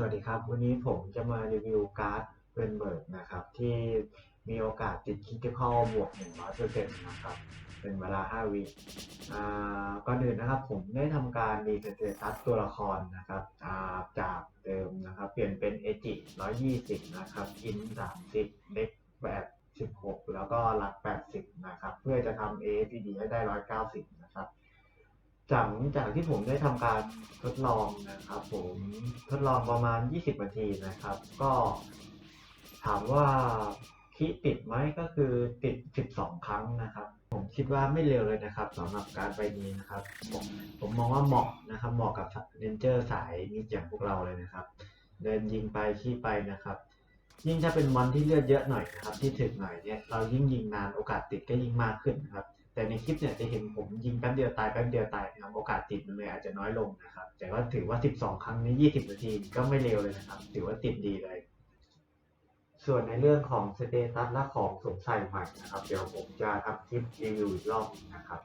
สวัสดีครับ วันนี้ผมจะมารีวิวการ์ดเวนเบิร์กนะครับ ที่มีโอกาสติดคิดเข้าบวก 100%นะครับ เป็นเวลา 5 วิอ่าก่อนอื่นนะครับผมได้ทำการรีเซตตัสตัวละครนะครับาจากเดิมนะครับ เปลี่ยนเป็นเอจิ120 นะครับ อิน 30 เล็กแบบ16 แล้วก็หลัก 80 นะครับ เพื่อจะทำ APD ให้ได้ 190 นะครับ จากจากที่ผมได้ทำการทดลองนะครับ ผมทดลองประมาณ 20 นาทีนะครับ ก็ถามว่าคิดติดไหมก็คือติด 12 ครั้งนะครับ ผมคิดว่าไม่เร็วเลยนะครับสำหรับการใบนี้นะครับ ผมผมมองว่าเหมาะนะครับ เหมาะกับเรนเจอร์สายนิดอย่างพวกเราเลยนะครับ เดินยิงไปขี้ไปนะครับ ยิ่งถ้าเป็นมอนที่เลือดเยอะหน่อยนะครับ ที่ถึกหน่อยเนี่ยเรายิ่งยิงนานโอกาสติดก็ยิ่งมากขึ้นนะครับ แต่ในคลิปเนี่ยจะเห็นผมยิงแป๊บเดียวตายแป๊บเดียวตายนะครับโอกาสติดมันเลยอาจจะน้อยลงนะครับ แต่ว่าถือว่า 12 ครั้งใน20 นาทีก็ไม่เร็วเลยนะครับ ถือว่าติดดีเลย ส่วนในเรื่องของสเตตัสและของสงสัยใหม่นะครับ เดี๋ยวผมจะทำคลิปรีวิวอีกรอบนะครับ